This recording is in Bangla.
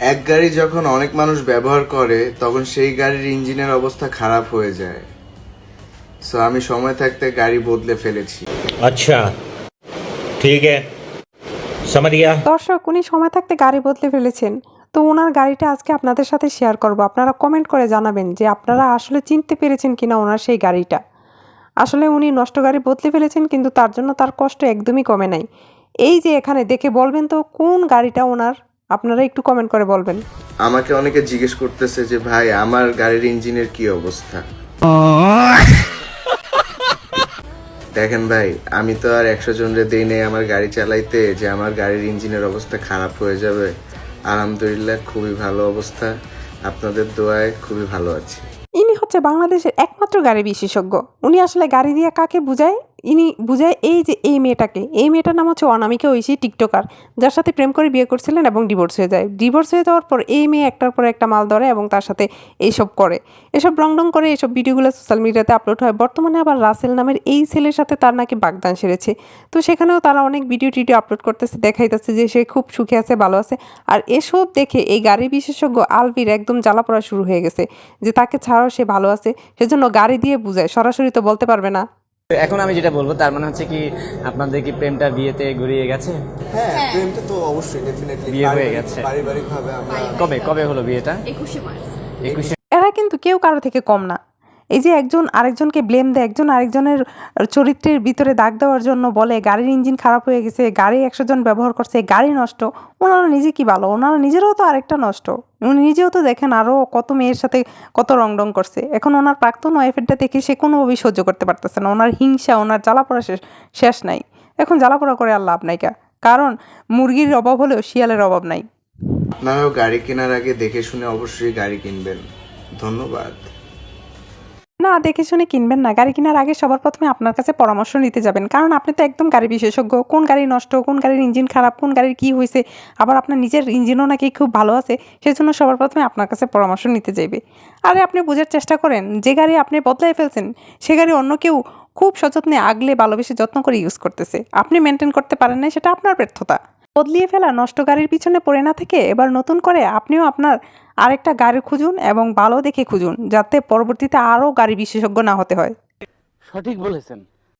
এক গাড়ি যখন অনেক মানুষ ব্যবহার করে তখন সেই গাড়ির ইঞ্জিনের অবস্থা খারাপ হয়ে যায়। সো আমি সময় থাকতে গাড়ি বদলে ফেলেছি। আচ্ছা ঠিক সামারিয়া। দর্শক উনি সময় থাকতে গাড়ি বদলে ফেলেছেন। তো ওনার গাড়িটা আজকে আপনাদের সাথে শেয়ার করব। আপনারা কমেন্ট করে জানাবেন যে আপনারা আসলে চিনতে পেরেছেন কিনা ওনার সেই গাড়িটা। আসলে উনি নষ্ট গাড়ি বদলে ফেলেছেন কিন্তু তার জন্য তার কষ্ট একদমই কমে নাই। এই যে এখানে দেখে বলবেন তো কোন গাড়িটা ওনার? আপনারা একটু কমেন্ট করে বলবেন। আমাকে অনেকে জিজ্ঞেস করতেছে যে ভাই আমার গাড়ির ইঞ্জিনের কি অবস্থা? দেখেন ভাই আমি তো আর একশো জনরে দেই নেই আমার গাড়ি চালাইতে যে আমার গাড়ির ইঞ্জিনের অবস্থা খারাপ হয়ে যাবে। আলহামদুলিল্লাহ খুবই ভালো অবস্থা। আপনাদের দোয়ায় খুবই ভালো আছি। ইনি হচ্ছে বাংলাদেশের একমাত্র গাড়ি বিশেষজ্ঞ। উনি আসলে গাড়ি দিয়ে কাকে বুঝায়? ইনি বুঝায়, এই যে এই মেয়েটাকে, এই মেয়েটার নাম হচ্ছে অনামিকা ঐশী, টিকটকার। যার সাথে প্রেম করে বিয়ে করছিলেন এবং ডিভোর্স হয়ে যায়। ডিভোর্স হয়ে যাওয়ার পর এই মেয়ে একটার পর একটা মাল ধরে এবং তার সাথে এইসব করে। এসব রং রং করে এসব ভিডিওগুলো সোশ্যাল মিডিয়াতে আপলোড হয়। বর্তমানে আবার রাসেল নামের এই ছেলের সাথে তার নাকি বাগদান সেরেছে। তো সেখানেও তারা অনেক ভিডিও টিডিও আপলোড করতেছে, দেখাইতেছে যে সে খুব সুখে আছে, ভালো আছে। আর এসব দেখে এই গাড়ি বিশেষজ্ঞ আলবির একদম জ্বালা পড়া শুরু হয়ে গেছে। যে তাকে ছাড়াও সে ভালো আছে, সেজন্য গাড়ি দিয়ে বুঝায়। সরাসরি তো বলতে পারবে না। এখন আমি যেটা বলব তার মানে হচ্ছে কি আপনাদের কি প্রেমটা বিয়েতে ঘুরিয়ে গেছে? হ্যাঁ প্রেমটা তো অবশ্যই ডেফিনেটলি বিয়ে হয়ে গেছে। পারিবারিক ভাবে আমরা কবে কবে হলো বিয়েটা? একুশে মার্চ। একুশে এরা কিন্তু কেউ কারও থেকে কম না। এই যে একজন আরেকজনকে ব্লেম দেয়, একজন আরেকজনের চরিত্রের ভিতরে দাগ দেওয়ার জন্য বলে, গাড়ির ইঞ্জিন খারাপ হয়ে গেছে, গাড়ি একশো জন ব্যবহার করছে, গাড়ি নষ্ট, ওনারা নিজে কি ভালো? ওনারা নিজেরাও তো আরেকটা নষ্ট। উনি নিজেও তো দেখেন আরও কত মেয়ের সাথে কত রং রং করছে। এখন ওনার প্রাক্তন ওয়াইফেরটা দেখে সে কোনোভাবেই সহ্য করতে পারতেছে না। ওনার হিংসা, ওনার জ্বালাপোড়া শেষ শেষ নাই। এখন জ্বালাপোড়া করে আর লাভ নাই কা। কারণ মুরগির অভাব হলেও শিয়ালের অভাব নাই। আপনারাও গাড়ি কেনার আগে দেখে শুনে অবশ্যই গাড়ি কিনবেন। ধন্যবাদ। না দেখে শুনে কিনবেন না। গাড়ি কেনার আগে সবার প্রথমে আপনার কাছে পরামর্শ নিতে যাবেন। কারণ আপনি তো একদম গাড়ি বিশেষজ্ঞ। কোন গাড়ি নষ্ট, কোন গাড়ির ইঞ্জিন খারাপ, কোন গাড়ির কী হয়েছে আবার আপনার নিজের ইঞ্জিনও নাকি খুব ভালো আছে, সেজন্য সবার প্রথমে আপনার কাছে পরামর্শ নিতে যাইবে। আরে আপনি বোঝার চেষ্টা করেন, যে গাড়ি আপনি বদলাই ফেলছেন, সে গাড়ি অন্য কেউ খুব সযত্নে আগলে ভালোবেসে যত্ন করে ইউজ করতেছে। আপনি মেনটেন করতে পারেন না সেটা আপনার ব্যর্থতা। বদলিয়ে ফেলা নষ্ট গাড়ির পিছনে পড়ে না থেকে এবার নতুন করে আপনিও আপনার আরেকটা গাড়ি খুঁজুন এবং ভালো দেখে খুঁজুন, যাতে পরবর্তীতে আরও গাড়ি বিশেষজ্ঞ না হতে হয়। সঠিক বলেছেন।